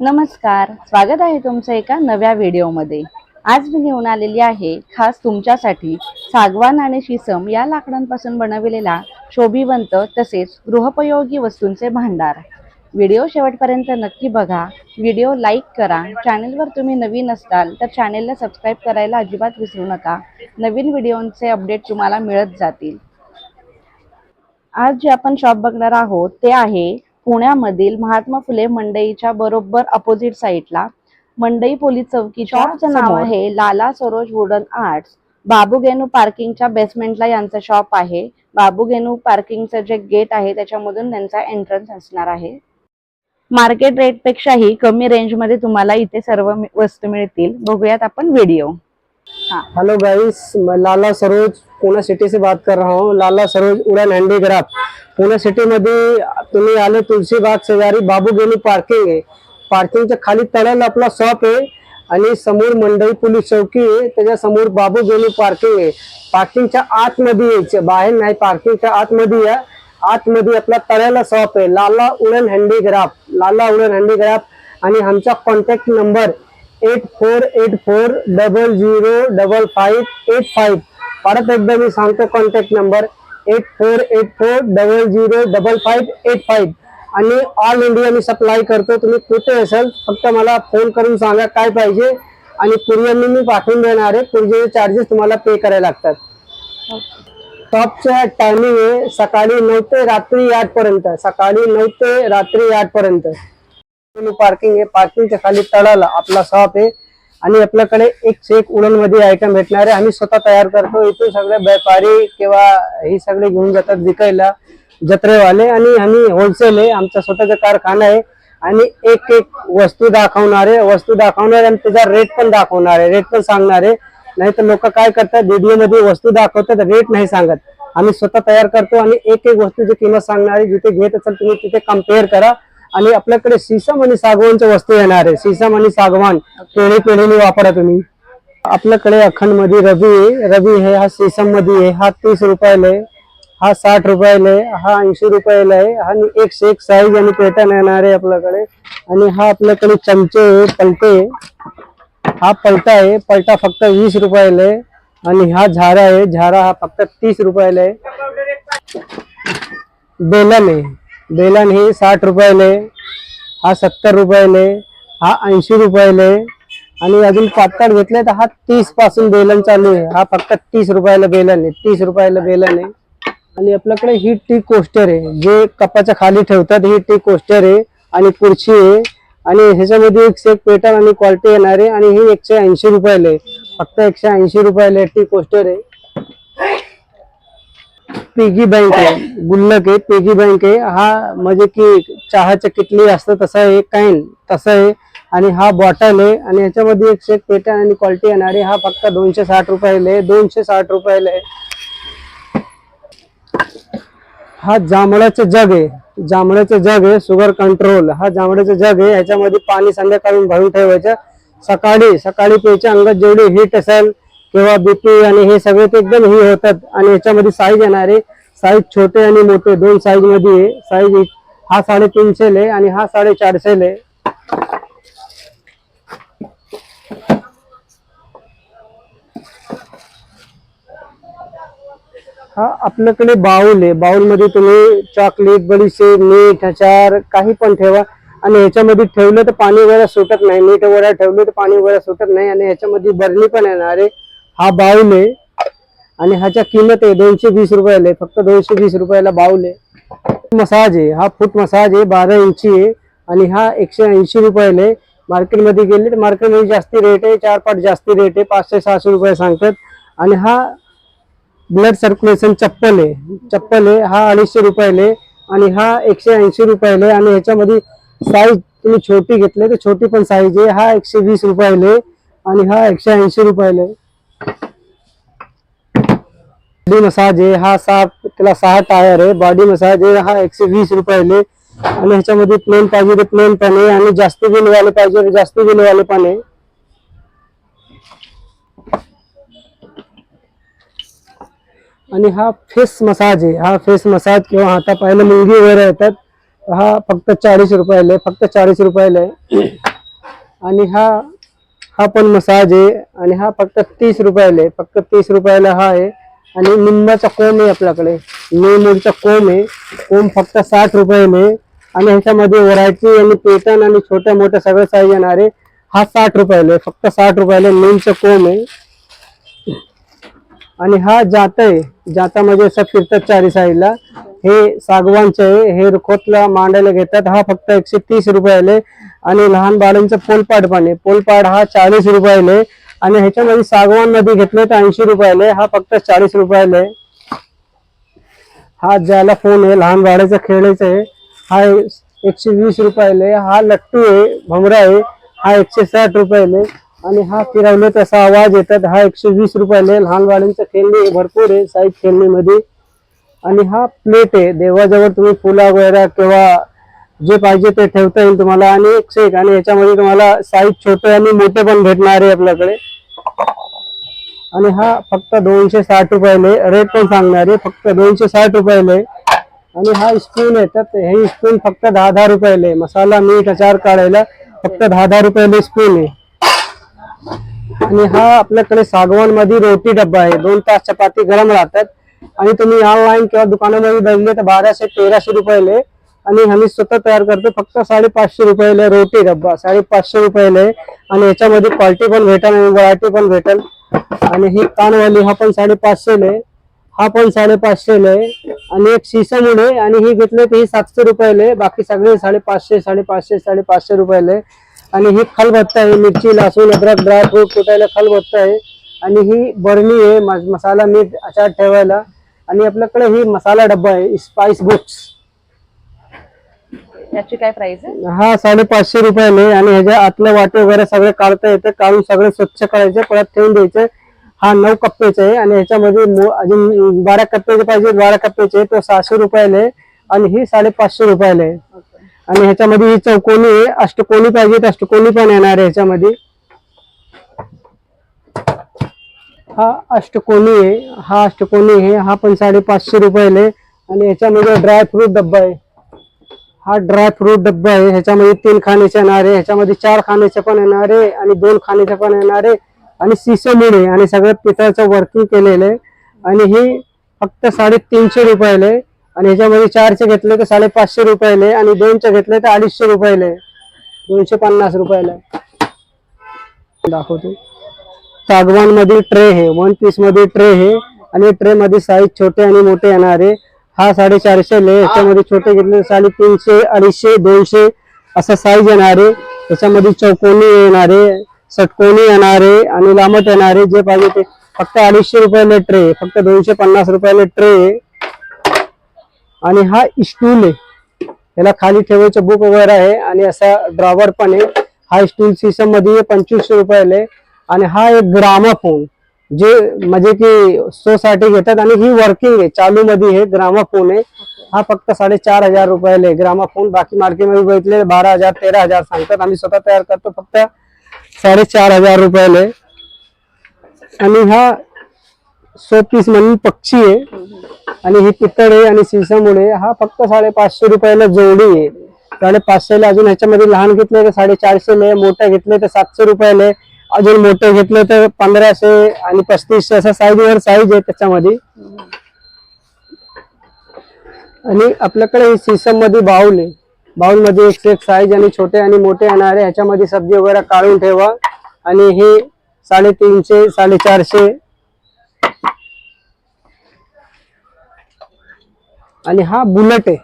नमस्कार स्वागत आहे तुमचं एका नव्या व्हिडिओमध्ये. आज मी घेऊन आलेली आहे खास तुमच्यासाठी सागवान आणि शिसम या लाकडांपासून बनविलेला शोभिवंत तसेच गृहोपयोगी वस्तूंचे भांडार. व्हिडिओ शेवटपर्यंत नक्की बघा. व्हिडिओ लाईक करा. चॅनेलवर तुम्ही नवीन असाल तर चॅनेलला सबस्क्राईब करायला अजिबात विसरू नका. नवीन व्हिडिओंचे अपडेट तुम्हाला मिळत जातील. आज जे आपण शॉप बघणार आहोत ते आहे पुण्यामधील महात्मा फुले मंडईच्या बरोबर अपोजिट साईडला मंडई पोलीस चौकी शॉपचं नाव आहे लाला सरोज वुडन आर्ट्स. बाबू गेनू पार्किंगच्या बेसमेंटला यांचं शॉप आहे. बाबू गेनू पार्किंगचं जे गेट आहे त्याच्यामधून त्यांचा एंट्रन्स असणार आहे. मार्केट रेट पेक्षाही कमी रेंजमध्ये तुम्हाला इथे सर्व वस्तू मिळतील. बघूयात आपण व्हिडिओ हेलो गाइस मैं लाला सरोज पुणे सिटी से बात कर रहा हूँ. लाला सरोज उड़न हँडीक्राफ्ट पुणे सिटी मध्ये तुम्ही आले तुलसीबाग शेजारी बाबू गेली पार्किंग आहे. पार्किंगच्या खाली तळ्याला आपला शॉप आहे. आणि समोर मंडई पोलीस चौकी आहे. त्याच्यासमोर बाबू गेली पार्किंग आहे. पार्किंगच्या आतमध्ये यायचे. बाहेर नाही पार्किंगच्या आतमध्ये या. आतमध्ये आपला तळ्याला शॉप आहे. लाला उडन हँडीक्राफ्ट लाला उडन हँडीक्राफ्ट आणि आमचा contact number eight four eight four double zero double five eight five परत एकदा मी सांगतो contact number eight four eight four double zero double five eight five आणि ऑल इंडिया मी सप्लाय करतो. तुम्ही कुठे असाल फक्त मला फोन करून सांगा काय पाहिजे. आणि कुरिअरने मी पाठवून देणार आहे. कुरिअरचे चार्जेस तुम्हाला पे करायला लागतात. टॉपचा टायमिंग आहे सकाळी नऊ ते रात्री आठ पर्यंत. सकाळी नऊ ते रात्री आठ पर्यंत. पार्किंग आहे. पार्किंगच्या खाली तळाला आपला शॉप आहे. आणि आपल्याकडे एक से एक उडनमध्ये आयटम भेटणार आहे. आम्ही स्वतः तयार करतो. इथे सगळे व्यापारी किंवा हे सगळे घेऊन जातात विकायला. जत्रेवाले आणि आम्ही होलसेल आहे. आमचा स्वतःचा कारखाना आहे. आणि एक एक वस्तू दाखवणार आहे वस्तू दाखवणार आहे आणि त्याचा रेट पण दाखवणार. आहे रेट पण सांगणार. आहे नाही तर लोक काय करतात? व्हिडिओमध्ये वस्तू दाखवतात रेट नाही सांगत. आम्ही स्वतः तयार करतो आणि एक एक वस्तूची किंमत सांगणार आहे जिथे घेत असेल तुम्ही तिथे कंपेअर करा. आणि आपल्याकडे सीसम आणि सागवानच्या वस्तू येणार आहे सीसम आणि सागवान पेढी पेढीने वापरा तुम्ही. आपल्याकडे अखंडमध्ये रवी आहे. रवी आहे हा सीसममध्ये आहे. हा तीस रुपयाला आहे. हा साठ रुपयाला आहे. हा ऐंशी रुपयाला आहे. आणि एकशे एक साईज आणि पेटर्न येणार आहे आपल्याकडे. आणि हा आपल्याकडे चमचे आहे पलटे हा पलटा आहे. पलटा फक्त वीस रुपयाला आहे. आणि हा झारा आहे. झारा हा फक्त तीस रुपयाला आहे. बेलन आहे. बेलन हे साठ रुपयाने आहे हा सत्तर रुपयाने आहे हा ऐंशी रुपयाने आहे आणि अजून पातळ घेतले तर हा तीसपासून बेलन चालू आहे. हा फक्त तीस रुपयाला बेलन आहे. तीस रुपयाला बेलन आहे. आणि आपल्याकडे ही टी कोस्टर आहे. जे कपाच्या खाली ठेवतात ही टी कोस्टर आहे आणि खुर्ची आहे. आणि ह्याच्यामध्ये एकशे एक पेटर्न आणि क्वालिटी येणार आहे. आणि ही एकशे ऐंशी रुपयाला आहे. फक्त एकशे ऐंशी रुपयाला टी कोस्टर आहे. पिगी बँक आहे गुल्लक आहे पिगी बँक आहे. हा म्हणजे की चहाच्या किटली असतं तसं आहे काइन तसं आहे. आणि हा बॉटल आहे आणि ह्याच्यामध्ये एक शेक पेटर्न आणि क्वालिटी येणारी हा फक्त दोनशे साठ रुपयाला आहे दोनशे साठ रुपयाला आहे. हा जांभळाचं जग आहे जांभळाचं जग आहे शुगर कंट्रोल हा जांभळाचं जग आहे ह्याच्यामध्ये पाणी संध्याकाळी भरून ठेवायचं. सकाळी सकाळी प्यायच्या अंगात जेवढी हीट असेल किंवा बीपी आणि हे सगळे ते एकदम हे होतात. आणि याच्यामध्ये साईज येणार आहे साईज छोटे आणि मोठे दोन साईजमध्ये आहे. साईज हा साडेतीनशे आहे आणि हा साडेचारशे आहे हा आपल्याकडे बाउल आहे. बाउलमध्ये तुम्ही चॉकलेट बडीशेप मीठ अचार काही पण ठेवा. आणि ह्याच्यामध्ये ठेवलं तर पाणी वगैरे सुटत नाही. मीठ वगैरे ठेवलं तर पाणी वगैरे सुटत नाही. आणि ह्याच्यामध्ये बरणी पण येणार आहे. हा बाऊल आहे. आणि ह्याच्या किंमत आहे दोनशे वीस रुपयाला आहे. फक्त दोनशे वीस रुपयाला बाऊल आहे. मसाज आहे. हा फूट मसाज आहे. बारा इंची आहे. आणि हा एकशे ऐंशी रुपयाला आहे. मार्केटमध्ये गेले तर मार्केटमध्ये जास्ती रेट आहे. चार पाच जास्ती रेट आहे. पाचशे सहाशे रुपये सांगतात. आणि हा ब्लड सर्क्युलेशन चप्पल आहे. चप्पल आहे. हा अडीचशे रुपयाला आहे. आणि हा एकशे ऐंशी रुपयाला आहे. आणि ह्याच्यामध्ये साईज तुम्ही छोटी घेतली तर छोटी पण साईज आहे. हा एकशे वीस रुपयाला आहे. आणि हा एकशे ऐंशी रुपयाला आहे. बॉडी मसाज आहे हा सहा त्याला सहा टायर आहे. बॉडी मसाज आहे हा एकशे वीस रुपयाले आणि ह्याच्यामध्ये प्लेन पाहिजे तर प्लेन पण आहे. आणि जास्त गुणवाले वाले पाहिजे तर जास्त गुणवाले वाले पण आहे. आणि हा फेस मसाज आहे. हा फेस मसाज किंवा हाता पाहिलं मुंगी वगैरे येतात. हा फक्त चाळीस रुपयाला आहे. फक्त चाळीस रुपयाला आहे. आणि हा हा पण मसाज आहे. आणि हा फक्त तीस रुपयाला आहे. फक्त तीस रुपयाला हा आहे. आणि निंबाचा कोंब आहे आपल्याकडे. नेमचा कोंब आहे. कोंब फक्त साठ रुपयाला आहे. आणि ह्याच्यामध्ये व्हरायटी आणि पेटन आणि छोट्या मोठ्या सगळं साईज येणार आहे हा साठ रुपयाला आहे. फक्त साठ रुपयाला नेमचा कोंब आहे. आणि हा जात आहे. जातामध्ये असं फिरतात चारी साईडला हे सागवानचे आहे. हे रुखोतला मांडायला घेतात. हा फक्त एकशे तीस रुपयाला आहे. आणि लहान बाळांचं पोलपाड पण आहे. पोलपाड हा चाळीस रुपयाला आहे. आणि ह्याच्यामध्ये सागवानमध्ये घेतले तर ऐंशी रुपयाला आहे. हा फक्त चाळीस रुपयाला आहे हा ज्याला फोन आहे लहान बाळाचा खेळायचा आहे हा एकशे वीस रुपयाला हा लट्टू आहे भमरा आहे हा एकशे साठ रुपयाला आहे. आणि हा फिरवले तसा आवाज येतात हा एकशे वीस रुपयाला आहे. लहान बाळांचं खेळणी भरपूर आहे साईज खेळणीमध्ये आणि हा प्लेट आहे देवाजवळ तुम्ही फुला वगैरे किंवा जे पाहिजे ते ठेवता येईल तुम्हाला. आणि एक से एक आणि याच्यामध्ये तुम्हाला साईज छोटे आणि मोठे पण भेटणार आहे आपल्याकडे. आणि हा फक्त दोनशे साठ रुपयाले रेट पण सांगणार आहे. फक्त दोनशे साठ रुपयाले आणि हा स्पून येतात हे स्पून फक्त दहा दहा रुपयाले मसाला मीठ अचार काढायला फक्त दहा दहा रुपयाले स्पून आहे. आणि हा आपल्याकडे सागवानमध्ये रोटी डब्बा आहे. दोन तास चपाती गरम राहतात. आणि तुम्ही ऑनलाईन किंवा दुकानामध्ये बघले तर बाराशे तेराशे रुपयाले आणि आम्ही स्वतः तयार करतो. फक्त साडेपाचशे रुपयाले रोटी डब्बा साडेपाचशे रुपयाला आहे. आणि याच्यामध्ये क्वालिटी पण भेटेल आणि व्हरायटी पण भेटेल. आणि ही कानवाली हा पण साडेपाचशेले हा पण साडेपाचशेले आणि एक शिसमुळे आणि ही घेतले तर ही सातशे रुपयाले बाकी सगळे साडेपाचशे साडेपाचशे साडेपाचशे रुपयाले आणि ही खलबत्ता आहे मिरची लसूण अद्रक ड्रायफ्रूट कुटायला खलबत्ता आहे. आणि ही बरणी आहे मसाला मीठ अचार ठेवायला. आणि आपल्याकडे ही मसाला डब्बा आहे स्पाइस बुक्स याची काय प्राइस आहे? हा साडेपाचशे रुपयाने आणि ह्याच्या आतलं वाटे वगैरे सगळे काढता येतं काढून सगळे स्वच्छ करायचे परत ठेवून द्यायचे. हा नऊ कप्पेचे आहे आणि ह्याच्यामध्ये अजून बारा कप्पेचे पाहिजे बारा कप्पेचे तो सहाशे रुपयाले आहे आणि ही साडेपाचशे रुपयाले आहे. आणि ह्याच्यामध्ये ही चौकोनी आहे अष्टकोनी पाहिजे तर अष्टकोनी पण येणार आहे ह्याच्यामध्ये. हा अष्टकोनी आहे हा अष्टकोनी आहे हा पण साडेपाचशे रुपयाले आहे. आणि ह्याच्यामध्ये ड्राय फ्रूट डब्बा आहे. हा ड्राय फ्रूट डब्बा आहे. ह्याच्यामध्ये तीन खाण्याचे येणार आहे ह्याच्यामध्ये चार खाण्याचे पण येणार आहे आणि दोन खाण्याचे पण येणार आहे आणि आहे आणि सगळं पितळचं वर्किंग केलेलं आहे. आणि हे फक्त साडेतीनशे रुपयाला आहे. आणि ह्याच्यामध्ये चारचे घेतले तर साडेपाचशे रुपयाला आहे. आणि दोनचे घेतले तर अडीचशे रुपयाला आहे. दोनशे पन्नास रुपयाला आहे. दाखवतो. सागवान ट्रे आहे. वन पीसमध्ये ट्रे आहे. आणि ट्रे मध्ये साईज छोटे आणि मोठे येणार आहे हा साडेचारशे ले याच्यामध्ये छोटे घेतले साडेतीनशे अडीचशे दोनशे असं साईज येणार. आहे याच्यामध्ये चौकोनी येणार आहे षटकोनी येणार आहे आणि लांबट येणार आहे. जे पाहिजे ते फक्त अडीचशे रुपयाला ट्रे आहे. फक्त दोनशे पन्नास रुपयाला ट्रे आहे. आणि हा स्टूल आहे. याला खाली ठेवायचं बुक वगैरे आहे आणि असा ड्रॉवर पण आहे. हा स्टूल सिस्टममध्ये पंचवीसशे रुपयाला आहे. आणि हा एक ग्रामाफोन. जे म्हणजे की सोसाठी घेतात आणि ही वर्किंग आहे. चालू मध्ये हे ग्रामाफोन आहे. हा फक्त साडेचार हजार रुपयाला ग्रामाफोन बाकी मार्केटमध्ये बघितले बारा हजार तेरा हजार सांगतात. आम्ही स्वतः तयार करतो. फक्त साडेचार हजार रुपयाला आणि हा सोपीस म्हणून पक्षी आहे. आणि ही पितळ आहे आणि सिसामुळे हा फक्त साडेपाचशे रुपयाला जोडी आहे. साडेपाचशेला अजून ह्याच्यामध्ये लहान घेतले तर साडेचारशे ले मोठ्या घेतले तर सातशे रुपयाला आहे. अजून मोठे घेतलं तर पंधराशे आणि पस्तीसशे असा साईज वर साईज आहे त्याच्यामध्ये. आणि आपल्याकडे सिसममध्ये बाउल आहे. बाउलमध्ये एक एक साईज आणि छोटे आणि मोठे येणार आहे ह्याच्यामध्ये सब्जी वगैरे काढून ठेवा. आणि हे साडेतीनशे साडेचारशे. आणि हा बुलेट आहे.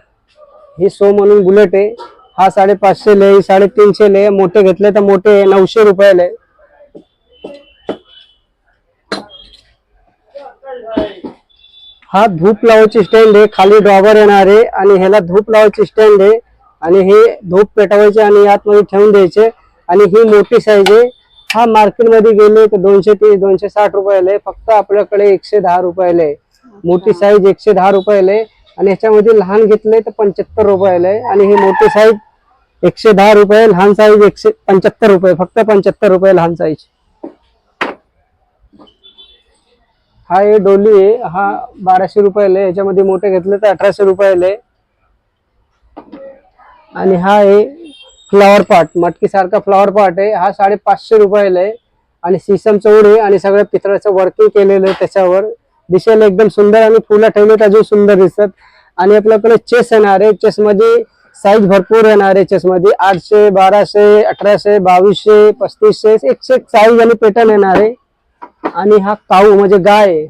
हे सो म्हणून बुलेट आहे. हा साडेपाचशे ले साडेतीनशे ले मोठे घेतले तर मोठे नऊशे रुपयाला आहे. हा धूप लावायची स्टँड आहे. खाली ड्रॉवर येणार आहे आणि ह्याला धूप लावायची स्टँड आहे. आणि हे धूप पेटवायचे आणि आतमध्ये ठेवून द्यायचे. आणि ही मोठी साईज आहे. हा मार्केटमध्ये गेले तर दोनशे तीस दोनशे साठ रुपयाला आहे. फक्त आपल्याकडे एकशे दहा रुपयाला आहे. मोठी साईज एकशे दहा रुपयाला आहे. आणि ह्याच्यामध्ये लहान घेतले तर पंच्याहत्तर रुपयाला आहे. आणि ही मोठी साईज एकशे दहा रुपये लहान साईज एकशे पंच्याहत्तर रुपये. फक्त पंच्याहत्तर रुपये लहान साईज हा हे डोली आहे. हा बाराशे रुपयाला आहे. याच्यामध्ये मोठे घेतले तर अठराशे रुपयाला आहे. आणि हा आहे फ्लॉवर पॉट मटकीसारखा फ्लॉवर पॉट आहे. हा साडेपाचशे रुपयाला आहे. आणि सिसम चौड आहे. आणि सगळं पितळाचं वर्किंग केलेलं आहे त्याच्यावर. दिसायला एकदम सुंदर आणि फुलं ठेवले तर अजून सुंदर दिसतात. आणि आपल्याकडे चेस येणार आहे. चेसमध्ये साईज भरपूर येणार आहे चेसमध्ये आठशे बाराशे अठराशे बावीसशे पस्तीसशे एकशे एक साईज आणि पेटर्न येणार आहे. आणि हा काऊ म्हणजे गाय.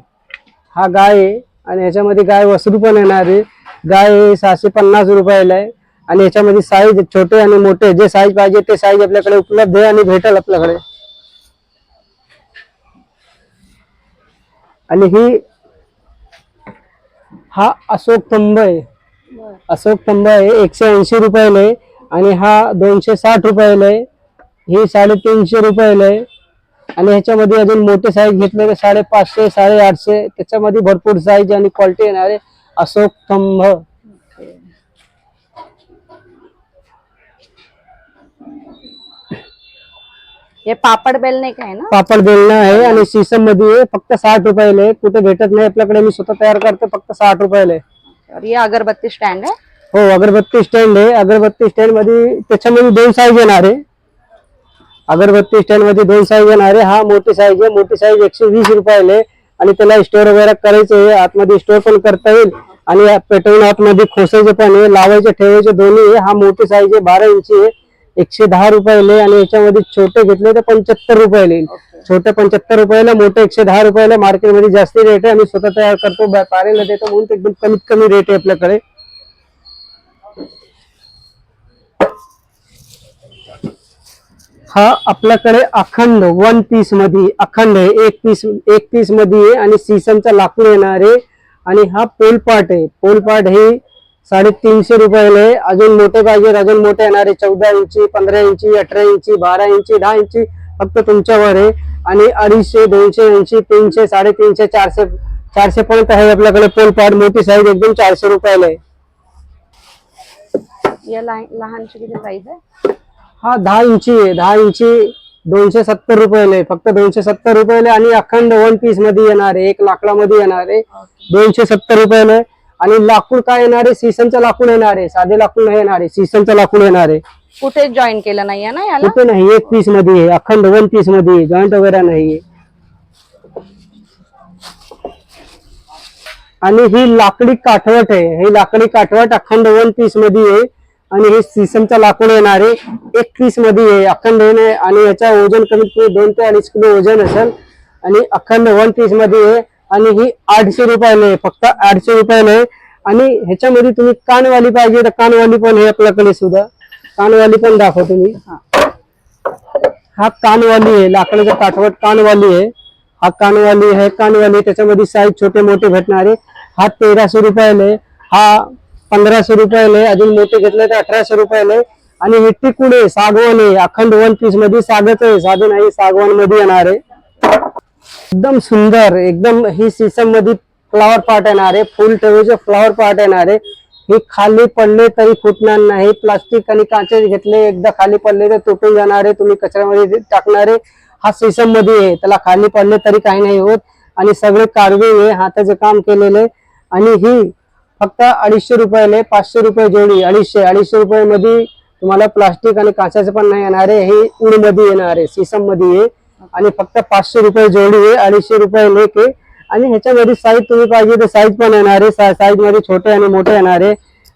हा गाय आहे आणि ह्याच्यामध्ये गाय वसरू पण येणार आहे. गाय सहाशे पन्नास रुपयाला आहे. आणि ह्याच्यामध्ये साईज छोटे आणि मोठे जे साईज पाहिजे ते साईज आपल्याकडे उपलब्ध आहे आणि भेटेल आपल्याकडे. आणि ही हा अशोक तंब आहे. अशोक तंब आहे एकशे ऐंशी रुपयाला आहे. आणि हा दोनशे साठ रुपयाला आहे. ही साडेतीनशे रुपयाला आहे. आणि ह्याच्यामध्ये अजून मोठे साईज घेतले तर साडेपाचशे साडेआठशे त्याच्यामध्ये भरपूर साईज आणि क्वालिटी येणार आहे अशोक स्तंभ. हे पापड बेल नाही काय ना? पापड बेलणं आहे आणि सीसममध्ये आहे फक्त साठ रुपयाला आहे. कुठे भेटत नाही आपल्याकडे. मी स्वतः तयार करतो फक्त साठ रुपयाला आहे. और ये अगरबत्ती स्टँड आहे. हो अगरबत्ती स्टँड आहे. अगरबत्ती स्टँडमध्ये त्याच्यामध्ये दोन साईज येणार आहे. अगरबत्ती स्टँडमध्ये दोन साईज येणार. आहे हा मोठी साईज आहे. मोठी साईज एकशे वीस रुपयाला. आणि त्याला स्टोअर वगैरे करायचं आहे. आतमध्ये स्टोअर पण करता येईल. आणि पेटवून आतमध्ये खोसायचे पण आहे. लावायचे ठेवायचे दोन्ही आहे. हा मोठी साईज आहे. बारा इंची आहे. एकशे दहा रुपयाला. आणि याच्यामध्ये छोटे घेतले तर पंच्याहत्तर रुपयाला येईल. छोटे पंच्याहत्तर रुपयाला मोठे एकशे दहा रुपयाला मार्केटमध्ये जास्त रेट आहे. आम्ही स्वतः तयार करतो. व्यापारीला देतो म्हणून एकदम कमीत कमी रेट आहे आपल्याकडे. हा आपल्याकडे अखंड वन पीसमध्ये अखंड आहे एक पीस एक पीसमध्ये आहे आणि सीसमचा लाकूड येणार आहे. आणि हा पोलपाट आहे. पोलपाट हे साडेतीनशे रुपयाला आहे. अजून मोठे पाहिजे अजून मोठे येणार आहे. चौदा इंची पंधरा इंची अठरा इंची बारा इंची दहा इंची फक्त तुमच्यावर आहे. आणि अडीचशे दोनशे ऐंशी तीनशे साडेतीनशे चारशे चारशे पर्यंत आहे आपल्याकडे पोलपाट मोठी साईज एकदम चारशे रुपयाला आहे. या लहानशी लहानची किती साईज आहे? हा दहा इंची आहे. दहा इंची दोनशे सत्तर रुपयाला आहे. फक्त दोनशे सत्तर रुपयाला आणि अखंड वन पीसमध्ये येणार आहे. एक लाकडामध्ये येणार आहे. दोनशे सत्तर रुपयाला आहे. आणि लाकूड काय येणार आहे? सीसनचं लाकूड येणार आहे. साधे लाकूड नाही येणार आहे. सीसनचं लाकूड येणार आहे. कुठे जॉईन केलं नाहीये ना कुठे नाही. एक पीसमध्ये आहे. अखंड वन पीसमध्ये जॉईंट वगैरे नाहीये आणि ही लाकडी काठवट आहे. ही लाकडी काठवट अखंड वन पीसमध्ये आहे. आणि हे सीसमचा लाकूड येणार आहे. एक पीसमध्ये आहे अखंड आहे आणि याचा वजन कमीत कमी दोन ते अडीच किलो वजन असेल. आणि अखंड वन पीसमध्ये आहे आणि ही आठशे रुपयाला आहे फक्त आठशे रुपयाला आहे. आणि ह्याच्यामध्ये तुम्ही कानवाली पाहिजे तर कानवाली पण आहे आपल्याकडे सुद्धा. कानवाली पण दाखवतो मी हा. कानवाली आहे लाकडाचा काठवट कानवाली आहे. हा कानवाली आहे कानवाली त्याच्यामध्ये साईज छोटे मोठे भेटणारे हा तेराशे रुपयाला आहे. हा पंधराशे रुपयाला अजून मोठे घेतले तर अठराशे रुपयाला आणि हे टिकूड आहे सागवान आहे. अखंड वन पीसमध्ये सागच आहे. साधू नाही सागवानमध्ये येणार आहे. एकदम सुंदर एकदम ही सीसममध्ये फ्लॉवर पार्ट येणार आहे. फुल ठेवायचे फ्लॉवर पार्ट येणार आहे. हे खाली पडले तरी फुटणार नाही. प्लास्टिक आणि काचे घेतले. एकदा खाली पडले तर तुटून जाणार आहे. तुम्ही कचऱ्यामध्ये टाकणारे हा सीसममध्ये आहे. त्याला खाली पडले तरी काही नाही होत. आणि सगळे कार्विंग आहे. हाताचे काम केलेले आणि ही फक्त अडीचशे रुपयाला पाचशे रुपये जोडी अडीचशे अडीचशे रुपये मध्ये तुम्हाला प्लास्टिक आणि काचाचं पण नाही येणार आहे हे उडमध्ये येणार आहे सीसममध्ये आहे आणि फक्त पाचशे रुपये जोडी आहे अडीचशे रुपये लेख आहे. आणि ह्याच्यामध्ये साईज तुम्ही पाहिजे तर साईज पण येणार आहे साईजमध्ये छोटे आणि मोठे येणार आहे.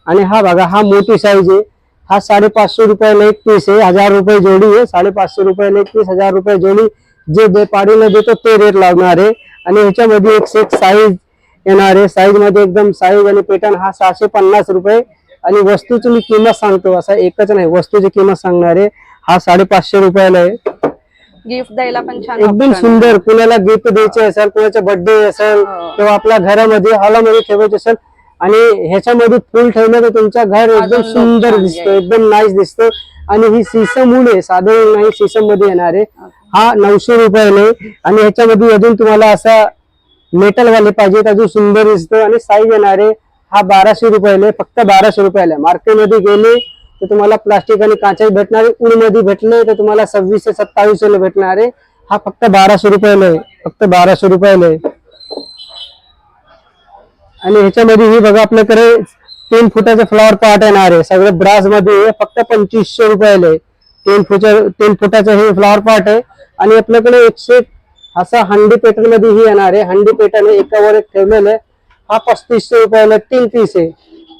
आणि हा बघा हा मोठी साईज आहे. हा साडेपाचशे रुपयाला एक पीस आहे हजार रुपये जोडी आहे. साडेपाचशे रुपयाला एक पीस हजार रुपये जोडी. जे व्यापारीला देतो ते रेट लावणार आहे. आणि ह्याच्यामध्ये एक से एक साईज येणार आहे साईजमध्ये एकदम साईज आणि पेटर्न हा सहाशे पन्नास रुपये आणि वस्तूची मी किंमत सांगतो असा एकच नाही वस्तूची किंमत सांगणार आहे हा साडेपाचशे रुपयाला आहे गिफ्ट द्यायला पण छान एकदम. सुंदर कुणाला गिफ्ट द्यायचे असेल कुणाचा बर्थडे असेल हो. किंवा आपल्या घरामध्ये हॉलमध्ये ठेवायचे असेल आणि ह्याच्यामध्ये फुल ठेवलं तर तुमचं घर एकदम सुंदर दिसतं. एकदम नाईस दिसतं आणि ही सीसम उड आहे साधे नाही सीसममध्ये येणार आहे हा नऊशे रुपयाला आहे आणि ह्याच्यामध्ये अजून तुम्हाला असा मेटल वाले पाहिजे अजून सुंदर दिसतं आणि साईज येणारे हा बाराशे रुपयाला फक्त बाराशे रुपयाला मार्केटमध्ये गेले तर तुम्हाला प्लास्टिक आणि काचे भेटणार आहे. मध्ये भेटले तर तुम्हाला सव्वीसशे सत्तावीसशे भेटणार आहे. हा फक्त बाराशे रुपयाला आहे. फक्त बाराशे रुपयाला आहे. आणि ह्याच्यामध्ये ही बघा आपल्याकडे तीन फुटाचे फ्लॉवर पॉट येणार आहे. सगळे ब्रासमध्ये फक्त पंचवीसशे रुपयाला आहे. तीन फुटा तीन फुटाचं हे फ्लॉवर पॉट आहे. आणि आपल्याकडे एकशे असा हंडी पेटर्नमध्ये ही येणार आहे. हंडी पेटर्न एकावर एक ठेवलेलं आहे. हा पस्तीसशे रुपयाला तीन पीस आहे.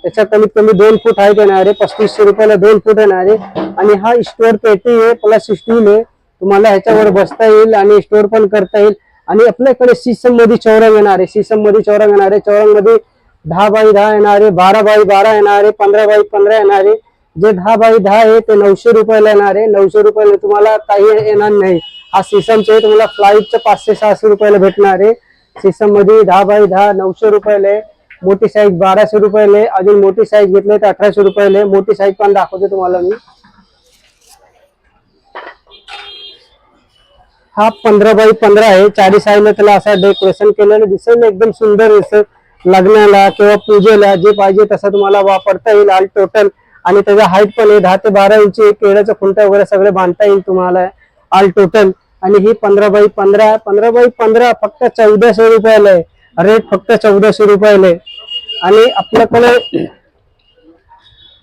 त्याच्या कमीत कमी दोन फूट हाईट येणार आहे. पस्तीसशे रुपयाला दोन फूट येणार आहे. आणि हा स्टोअर पेटी आहे. प्लस स्टूल आहे. तुम्हाला ह्याच्यावर बसता येईल आणि स्टोअर पण करता येईल. आणि आपल्याकडे सीसममध्ये चौरंग येणार आहे. सीसममध्ये चौरंग येणार आहे. चौरंगमध्ये दहा बाय दहा येणार आहे. बारा बाय बारा येणार आहे. पंधरा बाय पंधरा येणार आहे. जे दहा बाय दहा आहे ते नऊशे रुपयाला येणार आहे. नऊशे रुपयाला तुम्हाला काही येणार नाही. हा सीसमचे आहे, तुम्हाला फ्लाईटचं पाचशे सहाशे रुपयाला भेटणार आहे. सीसममध्ये दहा बाय दहा नऊशे रुपयाला आहे. मोठी साईज बाराशे रुपयाला आहे. अजून मोठी साईज घेतली तर अठराशे रुपयाला आहे. मोठी साईज पण दाखवते तुम्हाला मी. हा पंधरा बाय पंधरा आहे. चारी साईडला त्याला असा डेकोरेशन केलेलं दिसेल. एकदम सुंदर दिसेल लग्नाला किंवा पूजेला जे पाहिजे तसं तुम्हाला वापरता येईल. आणि टोटल आणि त्याचा हाईट पण आहे. दहा ते बारा इंची केळ्याचं खुंट वगैरे सगळे बांधता येईल तुम्हाला. ऑल टोटल आणि ही पंधरा बाई पंधरा पंधरा बाई पंधरा फक्त चौदाशे रुपयाला आहे. रेट फक्त चौदाशे रुपयाला आहे. आणि आपल्याकडे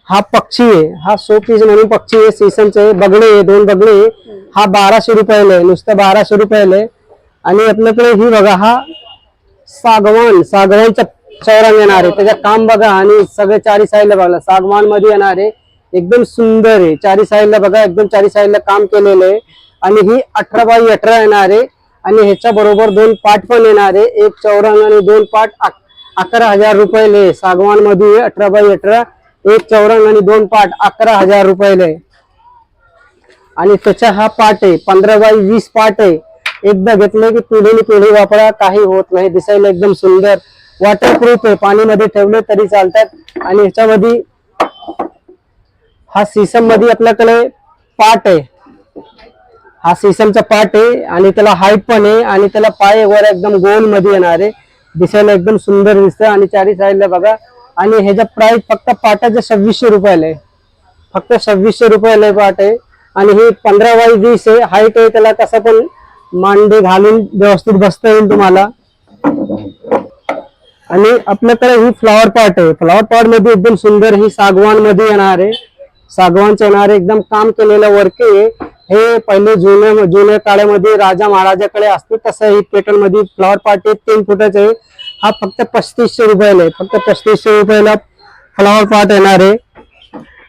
हा पक्षी आहे. हा शो पीस म्हणून पक्षी आहे. सीसनचे आहे. बगळे आहे. दोन बगळे आहे. हा बाराशे रुपयाला आहे. नुसतं बाराशे रुपयाला आहे. आणि आपल्याकडे ही बघा हा सागवान सागवानचा चौरंग येणार आहे. त्याचं काम बघा आणि सगळे चारी साईडला बघा. सागवानमध्ये येणार आहे. एकदम सुंदर आहे. चारी साईडला बघा. एकदम चारी साईडला काम केलेलं आहे. आणि ही अठरा बाय अठरा येणार आहे आणि ह्याच्या बरोबर दोन पाठ पण येणार. आहे एक चौरंग आणि दोन पाठ अकरा हजार रुपयाले सागवानमध्ये अठरा बाय अठरा एक चौरंग आणि दोन पाठ अकरा हजार रुपयाले आणि त्याचा हा पाठ आहे पंधरा बाय वीस पाठ आहे. एकदा घेतलं की पिढीने पिढी वापरा काही होत नाही. दिसायला एकदम सुंदर. वॉटरप्रूफ आहे. पाणीमध्ये ठेवले तरी चालतात. आणि ह्याच्यामध्ये हा सीसममध्ये आपल्याकडे पाट आहे. हा सिसमचा पाट आहे आणि त्याला हाईट पण आहे आणि त्याला पाय वर एकदम गोलमध्ये येणार आहे. दिसायला एकदम सुंदर दिसतं आणि चारी साईडला बघा. आणि ह्याचा प्राइस फक्त पाटाचा सव्वीसशे रुपयाला आहे. फक्त सव्वीसशे रुपयाला पाट आहे. आणि हे पंधरा बाय वीस आहे. हाईट आहे त्याला कसं पण मांडे घालून व्यवस्थित बसता येईल तुम्हाला. आणि आपल्याकडे ही फ्लॉवर पॉट आहे. फ्लॉवर पॉटमध्ये एकदम सुंदर ही सागवानमध्ये येणार आहे. सागवानच येणार आहे. एकदम काम केलेलं वर्क आहे. हे पहिले जुन्या जुन्या काळामध्ये राजा महाराजाकडे असते तसं ही पेटर्नमध्ये फ्लॉवर पॉट आहे तीन फुटाचं आहे. हा फक्त पस्तीसशे रुपयाला आहे. फक्त पस्तीसशे रुपयाला फ्लॉवर पॉट येणार आहे.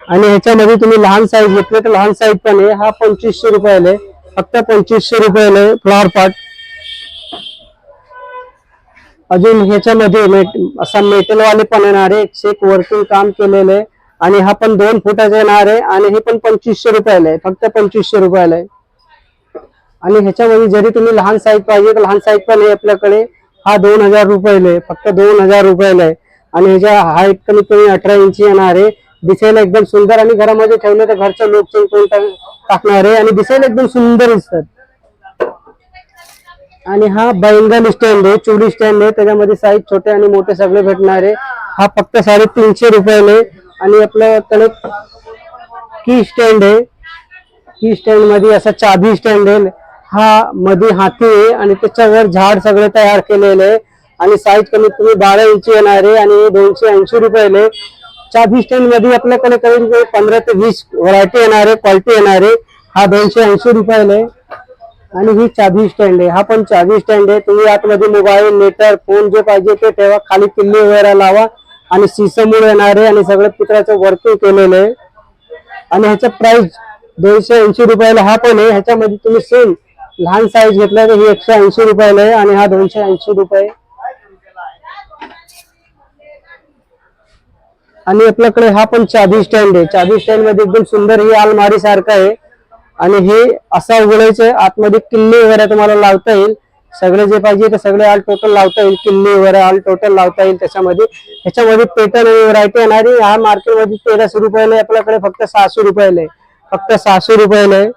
आणि ह्याच्यामध्ये तुम्ही लहान साईज घेतले तर लहान साईज पण आहे. हा पंचवीसशे रुपयाला आहे. फक्त पंचवीसशे रुपयाला आहे फ्लॉवर पॉट अजून ह्याच्यामध्ये मेट असा मेटलवाले पण येणार आहे. एकशे एक वर्किंग काम केलेलं आहे. आणि हा पण दोन फुटाचा येणार आहे आणि हे पण पंचवीसशे रुपयाला आहे. फक्त पंचवीसशे रुपयाला आहे. आणि ह्याच्यामध्ये जरी तुम्ही लहान साईज पाहिजे तर लहान साईज पण आहे आपल्याकडे. हा दोन हजार रुपयाला आहे. फक्त दोन हजार रुपयाला आहे. आणि ह्याच्या हाईट कमीत कमी अठरा इंची येणार आहे. दिसायला एकदम सुंदर आणि घरामध्ये ठेवलं तर घरचं लोक कोण टाकणार आहे. आणि दिसायला एकदम सुंदर दिसतात. आणि हा बैंगन स्टँड आहे चुडी स्टँड आहे. त्याच्यामध्ये साईज छोटे आणि मोठे सगळे भेटणार आहे. हा फक्त साडेतीनशे रुपयाला आणि आणि आपल्याकडे की स्टँड आहे. की स्टँडमध्ये असा चाबी स्टँड आहे. हा मध्ये हाती आहे आणि त्याच्यावर झाड सगळे तयार केलेले आहे. आणि साईज कमीत कमी बारा इंची येणार आहे आणि दोनशे ऐंशी रुपये चाबी स्टँडमध्ये आपल्याकडे कमीत कमी पंधरा ते वीस व्हरायटी येणार आहे क्वालिटी येणार आहे. हा दोनशे ऐंशी रुपयाला आणि ही चाबी स्टँड आहे. हा पण चाबी स्टँड आहे. तुम्ही आतमध्ये मोबाईल लेटर फोन जे पाहिजे ते ठेवा. खाली किल्ली वगैरे लावा. आणि सीसमूळ येणार आहे आणि सगळं पित्राचं वर्किंग केलेलं आहे. आणि ह्याचा प्राइस दोनशे ऐंशी रुपयाला हा पण आहे. ह्याच्यामध्ये तुम्ही सेम लहान साईज घेतला तर ही एकशे ऐंशी रुपयाला आहे आणि हा दोनशे ऐंशी रुपये आणि आपल्याकडे हा पण चाबी स्टँड आहे. चाबी स्टँडमध्ये एकदम सुंदर ही अलमारी सारखं आहे. आणि हे असा उघडायचं आतमध्ये किल्ले वगैरे तुम्हाला लावता येईल. सगळे जे पाहिजे ते सगळे ऑल टोटल लावता येईल किल्लीवर वगैरे ऑल टोटल लावता येईल त्याच्यामध्ये. ह्याच्यामध्ये पेटर्न व्हरायटी येणारी हा मार्केटमध्ये तेराशे रुपयाला आहे आपल्याकडे फक्त सहाशे रुपयाला आहे फक्त सहाशे रुपयाला आहे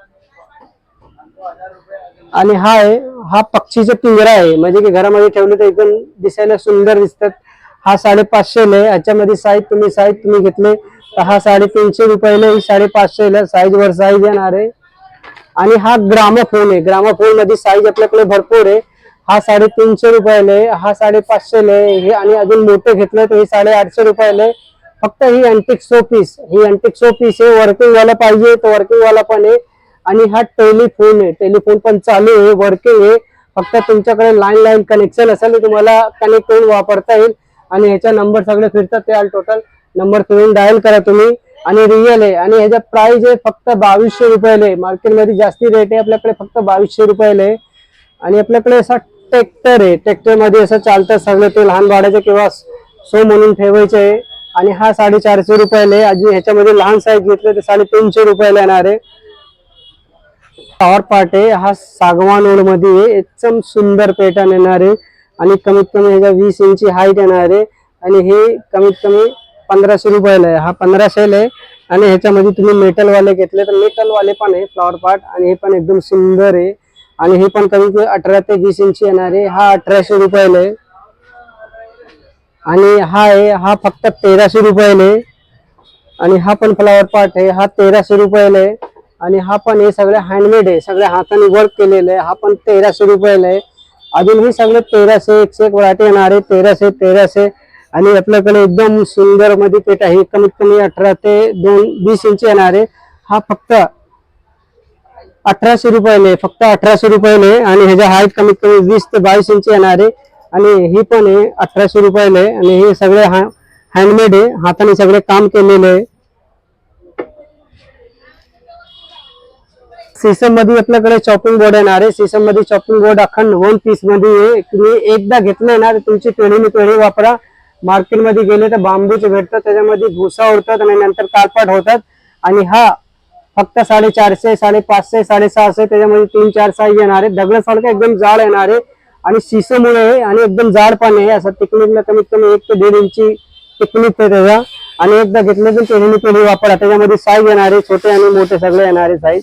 आणि हा आहे हा पक्षीचा पिंजरा आहे. म्हणजे की घरामध्ये ठेवले तर एकदम दिसायला सुंदर दिसतात. हा साडेपाचशेला आहे ह्याच्यामध्ये साईज तुम्ही साईज तुम्ही घेतले तर हा साडेतीनशे रुपयाला ही साडेपाचशेला साईज वर साईज येणार आहे. आणि हा ग्रामोफोन आहे. ग्रामोफोनमध्ये साईज आपल्याकडे भरपूर आहे. हा साडेतीनशे रुपयाला आहे हा साडेपाचशेला आहे हे आणि अजून मोठे घेतलं तर हे साडेआठशे रुपयाला. आहे फक्त ही अँटिक शो पीस ही अँटिक शो पीस आहे वर्किंग वाला पाहिजे तर वर्किंग वाला पण आहे. आणि हा टेलिफोन आहे टेलिफोन पण चालू आहे वर्किंग आहे. फक्त तुमच्याकडे लाईन लाईन कनेक्शन असेल तर तुम्हाला कनेक्ट करून वापरता येईल. आणि ह्याचा नंबर सगळे फिरतात ते टोटल नंबर फिरून डायल करा तुम्ही. आणि रिअल आहे. आणि ह्याचा प्राइस आहे फक्त बावीसशे रुपयाला. आहे मार्केटमध्ये जास्ती रेट आहे आपल्याकडे फक्त बावीसशे रुपयाला. आहे आणि आपल्याकडे असा ट्रॅक्टर आहे. ट्रॅक्टरमध्ये असं चालतं सगळं ते लहान भाड्याचं किंवा सो म्हणून ठेवायचं आहे. आणि हा साडेचारशे रुपयाला आहे. अजून ह्याच्यामध्ये लहान साईज घेतलं तर साडेतीनशे रुपयाला येणार आहे. पॉवर पार्ट आहे. हा सागवान ओढमध्ये आहे. एकदम सुंदर पॅटर्न येणार आहे. आणि कमीत कमी ह्याच्या वीस इंची हाईट येणार आहे. आणि हे कमीत कमी पंधराशे रुपयाला आहे. हा पंधराशेला आहे. आणि ह्याच्यामध्ये तुम्ही मेटल वाले घेतले तर मेटल वाले पण आहे. फ्लॉवर पार्ट आणि हे पण एकदम सुंदर आहे. आणि हे पण कमी अठरा ते वीस इंची येणार आहे. हा अठराशे रुपयाला आहे. आणि हा आहे हा फक्त तेराशे रुपयाला आहे. आणि हा पण फ्लावर पार्ट आहे हा तेराशे रुपयाला आहे. आणि हा पण हे सगळे हँडमेड आहे सगळ्या हाताने वर्क केलेलं आहे. हा पण तेराशे रुपयाला आहे. अजून हे सगळे तेराशे एकशे एक व्हरायटी येणार आहे. तेराशे तेराशे. आणि आपल्याकडे एकदम सुंदरमध्ये पेट आहे कमीत कमी अठरा ते दोन वीस इंची येणार आहे. हा फक्त अठराशे रुपयाला आहे फक्त अठराशे रुपयाला आहे आणि ह्याच्या हाईट कमीत कमी वीस ते बावीस इंच येणार आहे आणि ही पण आहे अठराशे रुपयाला आहे आणि हे सगळे हँडमेड आहे. हाताने सगळे काम केलेले आहे. सीसममध्ये आपल्याकडे चॉपिंग बोर्ड येणार आहे. सीसममध्ये चॉपिंग बोर्ड अखंड वन पीसमध्ये आहे. तुम्ही एकदा घेतले ना तर तुमची पिढीने पिढी वापरा. मार्केटमध्ये गेले तर बांबूचे भेटतात त्याच्यामध्ये भुसा उडतात आणि नंतर कालपाट होतात. आणि हा फक्त साडेचारशे साडेपाचशे साडेसहाशे त्याच्यामध्ये तीन चार साईज येणार. आहे दगडासारखं एकदम जाड येणार आहे आणि शिसेमुळे आहे आणि एकदम जाड पण आहे. असं टिकनिकला कमीत कमी एक ते दीड इंची टिकनिक आहे त्याचा. आणि एकदा घेतलं तर पिढीने पिढी वापरा. त्याच्यामध्ये साईज येणार आहे छोटे आणि मोठे सगळे येणार आहे साईज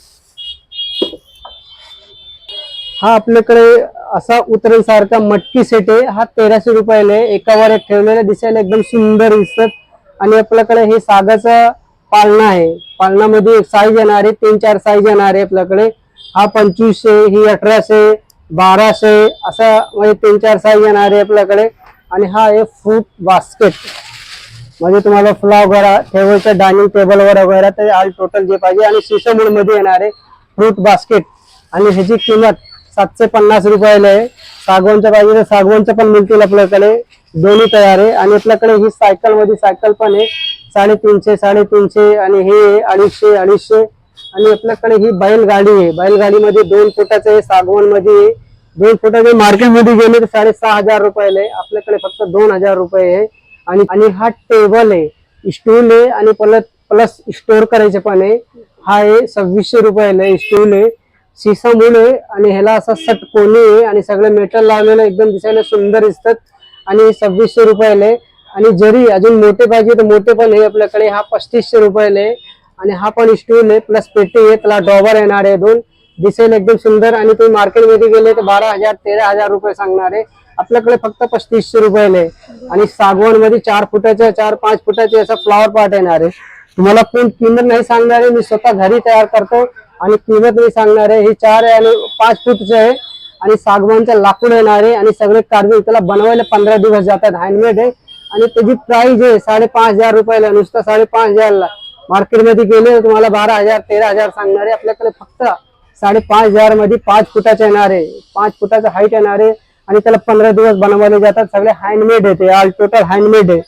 हा आपल्याकडे असा उतरेसारखा मटकी सेट आहे. हा तेराशे रुपयाला आहे. एकावर एक ठेवलेला दिसायला एकदम सुंदर दिसत. आणि आपल्याकडे हे सागाचा पालना आहे. पालनामध्ये एक साईज येणार आहे तीन चार साईज येणार आहे आपल्याकडे. हा पंचवीसशे ही अठराशे बाराशे असा म्हणजे तीन चार साईज येणार आहे आपल्याकडे. आणि हा आहे फ्रूट बास्केट म्हणजे तुम्हाला फ्लॉ वगैरे ठेवायचं डायनिंग टेबलवर वगैरे ते ऑल टोटल जे पाहिजे. आणि शिसमूडमध्ये येणार आहे फ्रूट बास्केट आणि ह्याची किंमत सातशे पन्नास रुपयाला आहे. सागवानचं पाहिजे तर सागवानचं पण मिळतील आपल्याकडे. दोन्ही तयार आहे. आणि आपल्याकडे ही सायकलमध्ये सायकल पण आहे. साडेतीनशे साडेतीनशे आणि हे अडीचशे अडीचशे. आणि आपल्याकडे ही बैलगाडी आहे. बैलगाडीमध्ये दोन फुटाचं आहे सागवानमध्ये दोन फुटाचे मार्केटमध्ये गेले तर साडेसहा हजार रुपयाला आहे. आपल्याकडे फक्त दोन हजार रुपये आहे. आणि आणि हा टेबल आहे. स्टूल आहे आणि प्लस प्लस स्टोर करायचे पण आहे. हा आहे सव्वीसशे रुपयाला आहे स्टूल आहे. शिसा मूल आहे आणि ह्याला असा सट कोणी आहे आणि सगळं मेटल लावलेलं एकदम दिसायला सुंदर दिसतात. आणि सव्वीसशे रुपयाला आहे. आणि जरी अजून मोठे पाहिजे तर मोठे पण आहे आपल्याकडे हा पस्तीसशे रुपयाला आहे. आणि हा पण स्टूल आहे प्लस पेटी आहे त्याला डॉबर येणार आहे दोन. दिसेल एकदम सुंदर आणि तुम्ही मार्केटमध्ये गेले तर बारा हजार तेरा हजार रुपये सांगणार आहे. आपल्याकडे फक्त पस्तीसशे रुपयाला आहे. आणि सागवानमध्ये चार फुटाच्या चार पाच फुटाचे असा फ्लॉवर पार्ट येणार आहे. तुम्हाला कोण किंमत नाही सांगणार आहे मी स्वतः घरी तयार करतो. आणि किंमत नाही सांगणार आहे हे चार आहे आणि पाच फूटचे आहे. आणि सागवानचं लाकूड येणार आहे. आणि सगळे कार्बन त्याला बनवायला पंधरा दिवस जातात हँडमेड आहे. आणि त्याची प्राइस आहे साडेपाच हजार रुपयाला नुसतं साडेपाच हजारला. मार्केटमध्ये गेले तुम्हाला बारा हजार तेरा हजार सांगणार आहे आपल्याकडे फक्त साडेपाच हजारमध्ये पाच फुटाचे येणार आहे. पाच फुटाचं हाईट येणार आहे. आणि त्याला पंधरा दिवस बनवले जातात. सगळे हँडमेड आहे ते. ऑल टोटल हँडमेड आहे.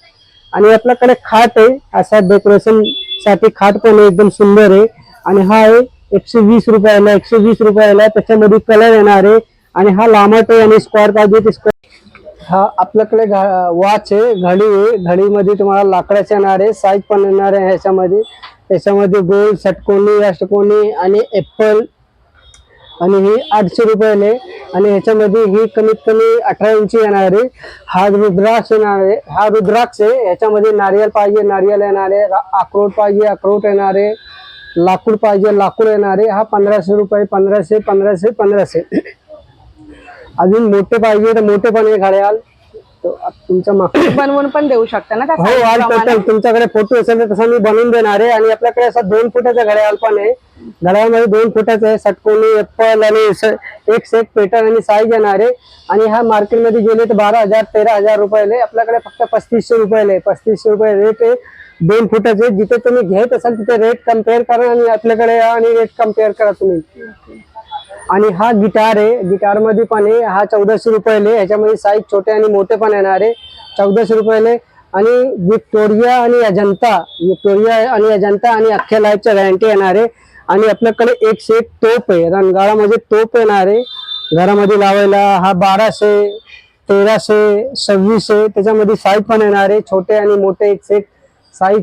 आणि आपल्याकडे खाट आहे. अशा डेकोरेशनसाठी खाट पण एकदम सुंदर आहे. आणि हा आहे एकशे वीस रुपयाला. एकशे वीस रुपयाला. त्याच्यामध्ये कलर येणार आहे. आणि हा लांबट आहे आणि स्क्वेअर पाहिजे ते स्क्वेअर हा आपल्याकडे वॉच आहे घडी आहे. घडीमध्ये तुम्हाला लाकडाचे येणार आहे साईज पण येणार आहे ह्याच्यामध्ये. त्याच्यामध्ये गोल षटकोनी अष्टकोनी आणि एप्पल आणि ही आठशे रुपयाला आहे. आणि ह्याच्यामध्ये ही कमीत कमी अठरा इंची येणार आहे. हा रुद्राक्ष येणार आहे. हा रुद्राक्ष आहे. ह्याच्यामध्ये नारियल पाहिजे नारियल येणार आहे. अक्रोड पाहिजे अक्रोड येणार आहे. लाकूड पाहिजे लाकूड येणार आहे. हा पंधराशे रुपये पंधराशे पंधराशे पंधराशे. अजून मोठे पाहिजे तर मोठे पण आहे घड्याळ. तो आ- तुमच्या मा बनवून पण देऊ शकता ना त्या हो size प्रमाणे? तुमच्याकडे फोटो असेल तर तसं मी बनवून देणार आहे. आणि आपल्याकडे असं दोन फुटाचं घड्याळ पण आहे. घड्याळमध्ये दोन फुटाचं आहे. षटकोनी एप्पल आणि स- एक सेट पेटर्न आणि साईज येणार आहे. आणि हा मार्केटमध्ये गेले तर बारा हजार तेरा हजार रुपयाला आहे. आपल्याकडे फक्त पस्तीसशे रुपयाला आहे. पस्तीसशे रुपये रेट आहे. दोन फुटाचे जिथे तुम्ही घेत असाल तिथे रेट कंपेअर करा आणि आपल्याकडे या आणि रेट कंपेअर करा तुम्ही. आणि हा गिटार आहे. गिटारमध्ये पण आहे. हा चौदाशे रुपयाले ह्याच्यामध्ये साईज छोटे आणि मोठे पण येणार आहे. चौदाशे रुपयाले आणि विक्टोरिया आणि अजंता. विक्टोरिया आणि अजंता आणि अख्ख्या लाईफच्या गॅरंटी येणार आहे. आणि आपल्याकडे एक से एक तोप आहे. रणगाळामध्ये तोप येणार आहे. घरामध्ये लावायला हा बाराशे तेराशे सव्वीसशे त्याच्यामध्ये साईज पण येणार आहे. छोटे आणि मोठे एक से एक साईज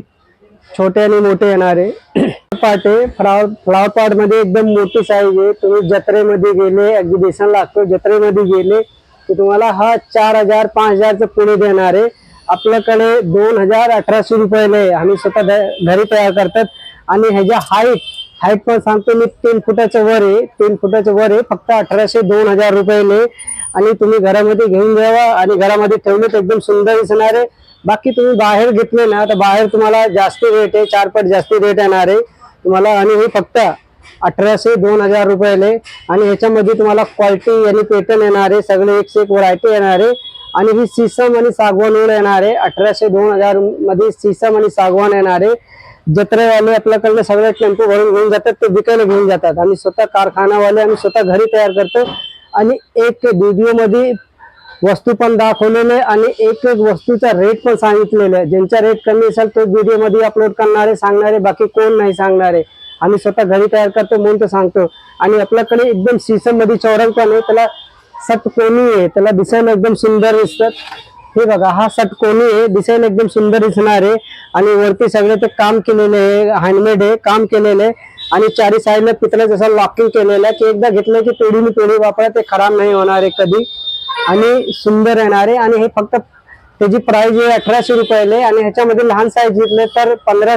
छोटे आणि मोठे येणार. आहे पाट आहे. फ्लावर फ्लावर पाटमध्ये एकदम मोठी साईज आहे. तुम्ही जत्रेमध्ये गेले एक्झिबिशन लागतो जत्रेमध्ये गेले तर तुम्हाला हा चार हजार पाच हजारचं पुढे देणार आहे. आपल्याकडे दोन हजार अठराशे रुपयाला आहे. आम्ही स्वतः घरी तयार करतात. आणि ह्याच्या हाईट हाईट पण सांगतो मी तीन फुटाच्या वर आहे. तीन फुटाच्या वर आहे. फक्त अठराशे दोन हजार रुपयाले आणि तुम्ही घरामध्ये घेऊन जावा आणि घरामध्ये ठेवले तर एकदम सुंदर दिसणार आहे. बाकी तुम्ही बाहेर घेतले ना तर बाहेर तुम्हाला जास्ती रेट आहे चार पट जास्ती रेट येणार आहे. तुम्हाला आणि हे फक्त अठराशे दोन हजार रुपयाले. आणि ह्याच्यामध्ये तुम्हाला क्वालिटी आणि पेटर्न येणार आहे सगळे एक से एक व्हरायटी येणार आहे. आणि ही सीसम आणि सागवान वूड येणार आहे अठराशे दोन हजारमध्ये सीसम आणि सागवान येणार आहे. जत्रेवाले आपल्याकडनं सगळे टेम्पो भरून घेऊन जातात ते विकायला घेऊन जातात. आणि स्वतः कारखानावाले आम्ही स्वतः घरी तयार करतो आणि एक व्हिडिओमध्ये वस्तू पण दाखवलेले आणि एक एक वस्तूचा रेट पण सांगितलेला आहे. ज्यांचा रेट कमी असेल तो व्हिडिओमध्ये अपलोड करणारे सांगणारे बाकी कोण नाही सांगणारे. आम्ही स्वतः घरी तयार करतो म्हणून तो सांगतो. आणि आपल्याकडे एकदम सीसममध्ये चौरंग पण आहे. त्याला सटकोनी आहे? त्याला दिसायला एकदम सुंदर दिसतात. हे बघा हा सटकोनी आहे? दिसायला एकदम सुंदर दिसणार आहे. आणि वरती सगळे ते काम केलेले आहे. हँडमेड आहे काम केलेलं आहे. आणि चारी साईडला पितळाचं असं लॉकिंग केलेलं आहे की एकदा घेतलं की पिढीने पिढी वापरा ते खराब नाही होणार आहे कधी. आणि सुंदर येणार आहे आणि हे फक्त त्याची प्राइस आहे अठराशे रुपयाले आणि ह्याच्यामध्ये लहान साईज घेतले तर पंधरा